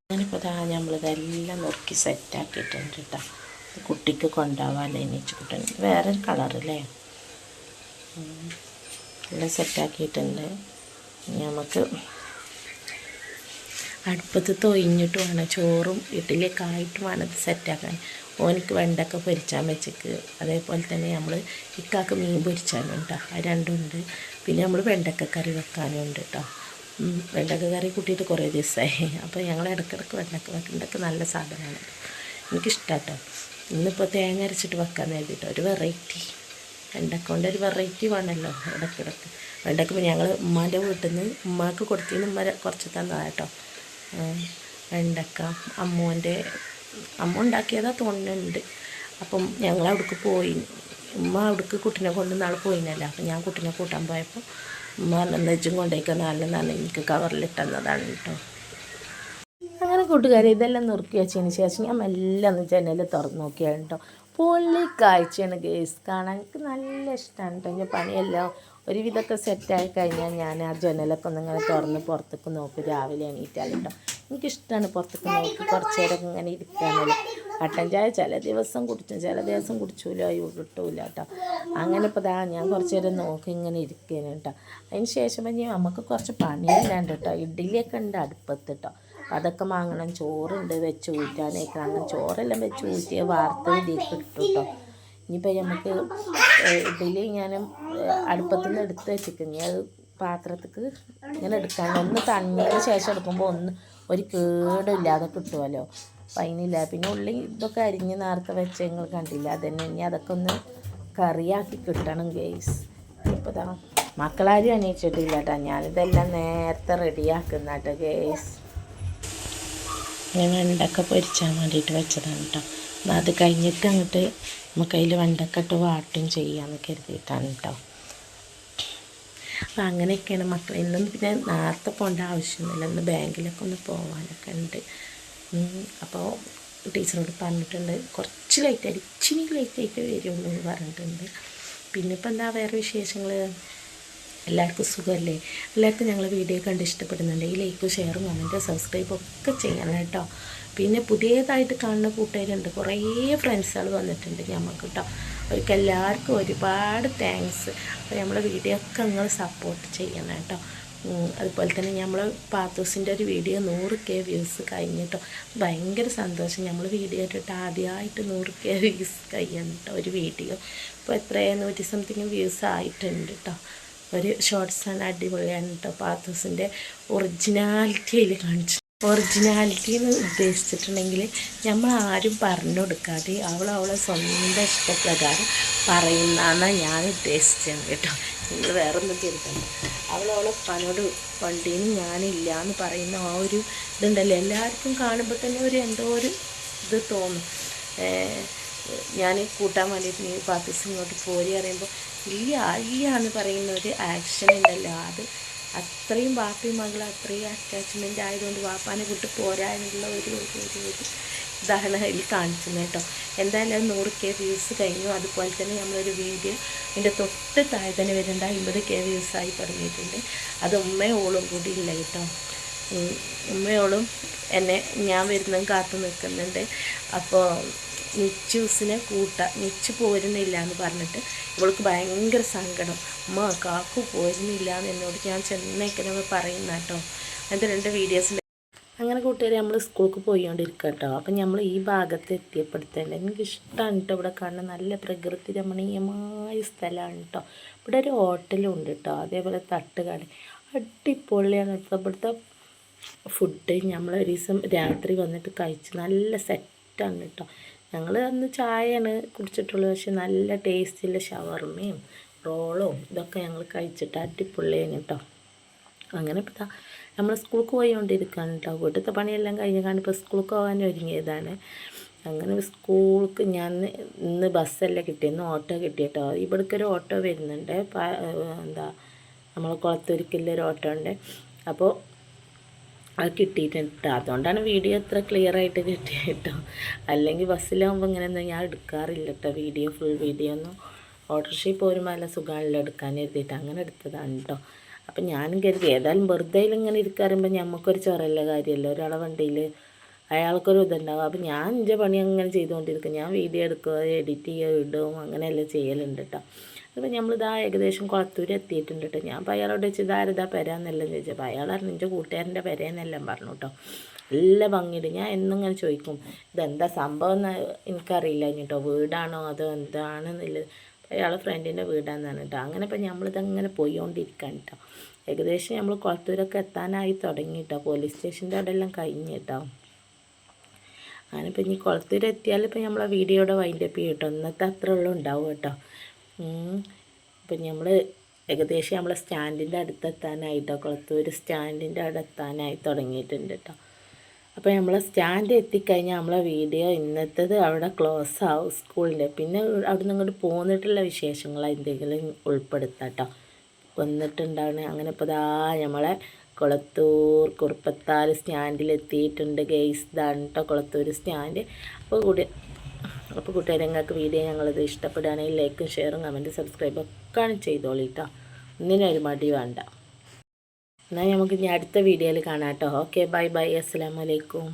അങ്ങനിപ്പോൾ ഇതാ നമ്മളിതെല്ലാം നുറുക്കി സെറ്റാക്കിയിട്ടുണ്ട് കേട്ടോ കുട്ടിക്ക് കൊണ്ടുപോകാൻ എണീച്ചിട്ട് വേറൊരു കളറല്ലേ എല്ലാം സെറ്റാക്കിയിട്ടുണ്ട് നമുക്ക് അടുപ്പത്ത് തൊയിഞ്ഞിട്ട് വേണം. ചോറും ഇഡ്ഡലിയൊക്കെ ആയിട്ട് വേണം ഇത് സെറ്റാക്കാൻ. ഓനിക്ക് വെണ്ടക്ക പൊരിച്ചാൻ വെച്ചേക്ക്. അതേപോലെ തന്നെ നമ്മൾ ഇക്കാക്ക് മീൻ പൊരിച്ചാനും കേട്ടോ അത് രണ്ടും ഉണ്ട് പിന്നെ നമ്മൾ വെണ്ടക്ക കറി വെക്കാനും ഉണ്ട് കേട്ടോ വെണ്ടക്ക കറി കൂട്ടിയിട്ട് കുറേ ദിവസമായി അപ്പോൾ ഞങ്ങൾ ഇടയ്ക്കിടയ്ക്ക് വെണ്ടക്ക വെക്കേണ്ടൊക്കെ നല്ല സാധനമാണ്. എനിക്കിഷ്ടമാണ് കേട്ടോ ഇന്നിപ്പോൾ തേങ്ങ അരച്ചിട്ട് വെക്കാൻ നേടിയിട്ട് ഒരു വെറൈറ്റി. വെണ്ടക്ക കൊണ്ട് ഒരു വെറൈറ്റി വേണമല്ലോ ഇടയ്ക്കിടയ്ക്ക് വെണ്ടക്ക പിന്നെ ഞങ്ങൾ ഉമ്മാന്റെ വീട്ടിൽ നിന്ന് ഉമ്മാക്ക് കൊടുത്തിന് ഉമ്മ കുറച്ച് തന്നതാണ് കേട്ടോ വെണ്ടക്ക അമ്മൂന്റെ അമ്മ ഉണ്ടാക്കിയതാ തോന്നുന്നുണ്ട്. അപ്പം ഞങ്ങൾ അവിടേക്ക് പോയി. ഉമ്മ അവിടേക്ക് കുട്ടിനെ കൊണ്ട് നാളെ പോയിനല്ലോ. അപ്പം ഞാൻ കുട്ടിനെ കൂട്ടാൻ പോയപ്പോൾ ഉമ്മ നെജ്ജും കൊണ്ടേക്കാൻ നല്ല എനിക്ക് കവറിലിട്ടെന്നതാണ് കേട്ടോ അങ്ങനെ കൂട്ടുകാരെ ഇതെല്ലാം നുറുക്കി വെച്ചതിന് ശേഷം ഞാൻ എല്ലാം ഒന്ന് ജനൽ തുറന്ന് നോക്കിയാണ് കേട്ടോ പൊള്ളി കാഴ്ചയാണ് ഗേസ് കാണാൻ എനിക്ക് നല്ല ഇഷ്ടമാണ് കേട്ടോ എന്റെ പണിയെല്ലാം ഒരുവിധമൊക്കെ സെറ്റായി കഴിഞ്ഞാൽ ഞാൻ ആ ജനലൊക്കെ ഒന്ന് ഇങ്ങനെ തുറന്ന് പുറത്തേക്ക് നോക്കും രാവിലെ എണീറ്റാൽ കേട്ടോ എനിക്കിഷ്ടമാണ് പുറത്തേക്ക് നോക്കി കുറച്ച് നേരം ഇങ്ങനെ ഇരിക്കാനല്ലോ കട്ടൻ ചായ ചില ദിവസം കുടിച്ചു ചില ദിവസം കുടിച്ചൂല കിട്ടൂല കേട്ടോ അങ്ങനെ ഇപ്പോൾ ദാ ഞാൻ കുറച്ച് നേരം നോക്കി ഇങ്ങനെ ഇരിക്കുകയാണ് കേട്ടോ അതിന് ശേഷം ഇനി നമുക്ക് കുറച്ച് പണിയില്ലാണ്ട് കേട്ടോ ഇഡ്ഡലിയൊക്കെ ഉണ്ട് അടുപ്പത്ത് കേട്ടോ അതൊക്കെ വാങ്ങണം. ചോറുണ്ട് വെച്ച് ഊറ്റാനൊക്കെ അങ്ങനെ ചോറെല്ലാം വെച്ച് ഊറ്റിയ വാർത്ത ഇതിലേക്ക് ഇട്ടു കേട്ടോ ഇനിയിപ്പോൾ നമുക്ക് ഇതിൽ ഞാൻ അടുപ്പത്തിൽ നിന്ന് എടുത്ത് വെച്ചിരിക്കുന്നു അത് പാത്രത്തിക്ക് ഇങ്ങനെ എടുക്കാൻ ഒന്ന് തണ്ണിന് ശേഷം എടുക്കുമ്പോൾ ഒന്ന് ഒരു കേടില്ലാതെ കിട്ടുമല്ലോ അപ്പം പിന്നെ ഉള്ളി ഇതൊക്കെ അരിഞ്ഞ് നേരത്തെ വെച്ച് നിങ്ങൾ കണ്ടില്ല അതന്നെ. ഇനി അതൊക്കെ ഒന്ന് കറിയാക്കി കിട്ടണം ഗെയ്സ് ഇപ്പോൾ ഇതാ മക്കളാരും അന്വേഷിച്ചിട്ടില്ല കേട്ടോ ഞാനിതെല്ലാം നേരത്തെ റെഡിയാക്കുന്ന കേട്ടോ ഗെയ്സ് ഞാൻ വെണ്ടക്ക പൊരിച്ചാൻ വേണ്ടിയിട്ട് വെച്ചതാണ് കേട്ടോ അത് കഴിഞ്ഞിട്ട് അങ്ങോട്ട് നമുക്ക് അതിൽ വെണ്ടക്ക ഇട്ട് വാട്ടും ചെയ്യാമെന്ന് കരുതിയിട്ടാണ് കേട്ടോ അപ്പം അങ്ങനെയൊക്കെയാണ് മക്കൾ ഇന്നും പിന്നെ നേരത്തെ പോകേണ്ട ആവശ്യമൊന്നുമില്ല. ഇന്ന് ബാങ്കിലൊക്കെ ഒന്ന് പോകാനൊക്കെ ഉണ്ട്. അപ്പോൾ ടീച്ചറോട് പറഞ്ഞിട്ടുണ്ട് കുറച്ച് ലേറ്റ് ആയിട്ട് ഇച്ചിരി ലേറ്റ് ആയിട്ട് വരുള്ളൂ എന്ന് പറഞ്ഞിട്ടുണ്ട്. പിന്നെ ഇപ്പം എന്താ വേറെ വിശേഷങ്ങൾ എല്ലാവർക്കും സുഖമല്ലേ? എല്ലാവർക്കും ഞങ്ങൾ വീഡിയോ കണ്ട് ഇഷ്ടപ്പെടുന്നുണ്ടെങ്കിൽ ലൈക്കും ഷെയറും കമന്റും സബ്സ്ക്രൈബും ഒക്കെ ചെയ്യണം കേട്ടോ. പിന്നെ പുതിയതായിട്ട് കാണുന്ന കൂട്ടുകാരുണ്ട്. കുറേ ഫ്രണ്ട്സുകൾ വന്നിട്ടുണ്ട് ഞമ്മക്ക് കേട്ടോ അവർക്ക് എല്ലാവർക്കും ഒരുപാട് താങ്ക്സ് അപ്പോൾ നമ്മളെ വീഡിയോ ഒക്കെ നിങ്ങൾ സപ്പോർട്ട് ചെയ്യണം കേട്ടോ. അതുപോലെ തന്നെ നമ്മൾ പാത്തൂസിന്റെ ഒരു വീഡിയോ നൂറ് കെ വ്യൂസ് കഴിഞ്ഞിട്ടോ ഭയങ്കര സന്തോഷം. നമ്മൾ വീഡിയോ ഇട്ടിട്ട് ആദ്യമായിട്ട് നൂറ് കെ വ്യൂസ് കഴിയുന്നുട്ടോ ഒരു വീഡിയോ ഇപ്പോൾ എത്രയാണ് നൂറ്റി സംതിങ് വ്യൂസ് ആയിട്ടുണ്ട് കേട്ടോ ഒരു ഷോർട്സാണ് അടിപൊളിയാണ് കേട്ടോ ഒറിജിനാലിറ്റി ഒറിജിനാലിറ്റിയിൽ കാണിച്ചു. ഒറിജിനാലിറ്റി എന്ന് ഉദ്ദേശിച്ചിട്ടുണ്ടെങ്കിൽ നമ്മൾ ആരും പറഞ്ഞു കൊടുക്കാതെ അവൾ അവളെ സ്വന്തം ഇഷ്ടപ്രകാരം പറയുന്നതാണ് ഞാൻ ഉദ്ദേശിച്ചത് കേട്ടോ. നിങ്ങൾ വേറെ ഒന്നും കരുതണ്ട അവൾ അവളെ പനോട് വണ്ടീന് ഞാനില്ല എന്ന് പറയുന്ന ആ ഒരു ഇതുണ്ടല്ലോ. എല്ലാവർക്കും കാണുമ്പോൾ തന്നെ ഒരു എന്തോ ഒരു ഇത് തോന്നും. ഞാൻ കൂട്ടാൻ വേണ്ടിയിട്ട് നീ പാപ്പീസ് ഇങ്ങോട്ട് പോരി പറയുമ്പോൾ ഇല്ല ഇല്ല എന്ന് പറയുന്ന ഒരു ആക്ഷൻ ഉണ്ടല്ലോ. അത് അത്രയും ബാപ്പി മകൾ അത്രയും അറ്റാച്ച്മെന്റ് ആയതുകൊണ്ട് വാപ്പാനെ പോരാ എന്നുള്ള ഒരു ഒരു ഒരു ഉദാഹരണം അതിൽ കാണിക്കുന്നത് കേട്ടോ. എന്തായാലും അത് നൂറ് കെ വ്യൂസ് കഴിഞ്ഞു. അതുപോലെ തന്നെ നമ്മളൊരു വീഡിയോ എന്റെ തൊട്ട് താഴെ തന്നെ വരുന്നുണ്ട് അമ്പത് കെ വ്യൂസായി തുടങ്ങിയിട്ടുണ്ട്. അത് ഉമ്മയും ഓളും കൂടി ഇല്ല കേട്ടോ. ഉമ്മയോളും എന്നെ ഞാൻ വരുന്നതും കാത്തു നിൽക്കുന്നുണ്ട്. അപ്പോൾ നിച്ചൂസിനെ കൂട്ട നിച്ച് പോരുന്നില്ല എന്ന് പറഞ്ഞിട്ട് ഇവൾക്ക് ഭയങ്കര സങ്കടം. അമ്മ കാക്കു പോരുന്നില്ല എന്ന് എന്നോട് ഞാൻ ചെന്നൈക്കനൊക്കെ പറയുന്ന കേട്ടോ. അതിന്റെ രണ്ട് വീഡിയോസ് അങ്ങനെ കൂട്ടുകാരെ നമ്മൾ സ്കൂൾക്ക് പോയിക്കൊണ്ടിരിക്കുക കേട്ടോ അപ്പം നമ്മൾ ഈ ഭാഗത്ത് എത്തിയപ്പെടുത്തേണ്ടത് എനിക്ക് ഇഷ്ടമാണ് കേട്ടോ ഇവിടെ കാണുന്ന നല്ല പ്രകൃതി രമണീയമായ സ്ഥലമാണ് കേട്ടോ ഇവിടെ ഒരു ഹോട്ടലും ഉണ്ട് കേട്ടോ അതേപോലെ തട്ടുകട അടിപൊളിയാണ് കേട്ടോ ഇവിടുത്തെ ഫുഡ് നമ്മൾ ഒരു ദിവസം രാത്രി വന്നിട്ട് കഴിച്ച് നല്ല സെറ്റാണ് കേട്ടോ ഞങ്ങൾ അന്ന് ചായയാണ് കുടിച്ചിട്ടുള്ളത് പക്ഷെ നല്ല ടേസ്റ്റുള്ള ഷവർമയും റോളും ഇതൊക്കെ ഞങ്ങൾ കഴിച്ചിട്ട് അടിപൊളിയാണ് കേട്ടോ അങ്ങനെ ഇപ്പോൾ നമ്മൾ സ്കൂൾക്ക് പോയിക്കൊണ്ടിരിക്കുകയാണ് കേട്ടോ വീട്ടിലത്തെ പണിയെല്ലാം കഴിഞ്ഞാണ് ഇപ്പോൾ സ്കൂൾക്ക് പോകാൻ ഒരുങ്ങിയതാണ്. അങ്ങനെ സ്കൂൾക്ക് ഞാൻ ഇന്ന് ബസ്സല്ല കിട്ടിയെന്ന് ഓട്ടോ കിട്ടിയിട്ടോ ഇവിടേക്ക് ഒരു ഓട്ടോ വരുന്നുണ്ട്. എന്താ നമ്മളെ കുളത്തൊരുക്കില്ല ഒരു ഓട്ടോ ഉണ്ട്. അപ്പോൾ അത് കിട്ടിയിട്ടുണ്ട്. അതുകൊണ്ടാണ് വീഡിയോ ഇത്ര ക്ലിയർ ആയിട്ട് കിട്ടിയത് കേട്ടോ അല്ലെങ്കിൽ ബസ്സിലാകുമ്പോൾ ഇങ്ങനെ ഒന്നും ഞാൻ എടുക്കാറില്ല കേട്ടോ വീഡിയോ ഫുൾ വീഡിയോ ഒന്നും. ഓട്ടോറിക്ഷയിൽ പോരുമ്പോൾ നല്ല സുഖമാണല്ലോ എടുക്കാൻ എഴുതിയിട്ട് അങ്ങനെ എടുത്തതാണ് കേട്ടോ അപ്പം ഞാനും കരുതി. ഏതായാലും വെറുതെ ഇങ്ങനെ ഇരിക്കാറുമ്പോൾ നമുക്കൊരു ചൊറല്ല കാര്യമല്ലോ. ഒരാളെ വണ്ടിയിൽ അയാൾക്കൊരു ഇതുണ്ടാവും. അപ്പം ഞാൻ എന്റെ പണി അങ്ങനെ ചെയ്തുകൊണ്ടിരിക്കും. ഞാൻ വീഡിയോ എടുക്കുക എഡിറ്റ് ചെയ്യുക ഇടും. അങ്ങനെയെല്ലാം ചെയ്യലുണ്ട് കേട്ടോ അപ്പോൾ നമ്മളിതാ ഏകദേശം കുളത്തൂർ എത്തിയിട്ടുണ്ട് കേട്ടോ ഞാൻ അപ്പോൾ അയാളോട് വെച്ച് ഇതാരതാ പെരാന്നെല്ലാം ചോദിച്ചപ്പോൾ അയാൾ പറഞ്ഞു എന്റെ കൂട്ടുകാരന്റെ പെരേന്നെല്ലാം പറഞ്ഞു കേട്ടോ നല്ല ഭംഗിയുണ്ട്. ഞാൻ എന്നും ഇങ്ങനെ ചോദിക്കും ഇതെന്താ സംഭവം എന്ന് എനിക്കറിയില്ല കേട്ടോ വീടാണോ അതോ എന്താണെന്നുള്ളത് അയാളെ ഫ്രണ്ടിന്റെ വീടാണെന്നാണ് കേട്ടോ അങ്ങനെ ഇപ്പം നമ്മളിതങ്ങനെ പോയിക്കൊണ്ടിരിക്കുകയാണ് കേട്ടോ ഏകദേശം നമ്മൾ കുളത്തൂരൊക്കെ എത്താനായി തുടങ്ങി കേട്ടോ പോലീസ് സ്റ്റേഷന്റെ അവിടെ എല്ലാം കഴിഞ്ഞ് കേട്ടോ അങ്ങനെ ഇപ്പം ഇനി കുളത്തൂരെത്തിയാൽ ഇപ്പം നമ്മളെ വീഡിയോയുടെ വൈൻഡപ്പ് ചെയ്യും കേട്ടോ ഇന്നത്തെ അത്ര ഉള്ളൂ ഉണ്ടാവും കേട്ടോ അപ്പം നമ്മൾ ഏകദേശം നമ്മളെ സ്റ്റാൻഡിന്റെ അടുത്തെത്താനായിട്ടോ കുളത്തൂർ സ്റ്റാൻഡിന്റെ അവിടെ എത്താനായി തുടങ്ങിയിട്ടുണ്ട് കേട്ടോ അപ്പോൾ നമ്മളെ സ്റ്റാൻഡ് എത്തിക്കഴിഞ്ഞാൽ നമ്മളെ വീഡിയോ ഇന്നത്തേത് അവിടെ ക്ലോസ് ആവും സ്കൂളിന്റെ പിന്നെ അവിടെ ഇങ്ങോട്ട് പോന്നിട്ടുള്ള വിശേഷങ്ങൾ എന്തെങ്കിലും ഉൾപ്പെടുത്താം കേട്ടോ വന്നിട്ടുണ്ടാവണ അങ്ങനെ ഇപ്പോൾ ദാ നമ്മളെ കുളത്തൂർ കുറുപ്പത്താൽ സ്റ്റാൻഡിൽ എത്തിയിട്ടുണ്ട് ഗെയ്സ്. ഇതാണ് കേട്ടോ കുളത്തൂർ സ്റ്റാൻഡ്. അപ്പോൾ കൂടി അപ്പോൾ കൂട്ടുകാരെ നിങ്ങൾക്ക് വീഡിയോ ഞങ്ങളിത് ഇഷ്ടപ്പെടുകയാണെങ്കിൽ ലൈക്കും ഷെയറും കമന്റ് സബ്സ്ക്രൈബ് ഒക്കെ ചെയ്തോളി കേട്ടോ ഒന്നിനും ഒരു മടി വേണ്ട. എന്നാൽ നമുക്ക് ഇനി അടുത്ത വീഡിയോയിൽ കാണാം കേട്ടോ ഓക്കെ ബൈ ബൈ. അസ്സാം വലൈക്കും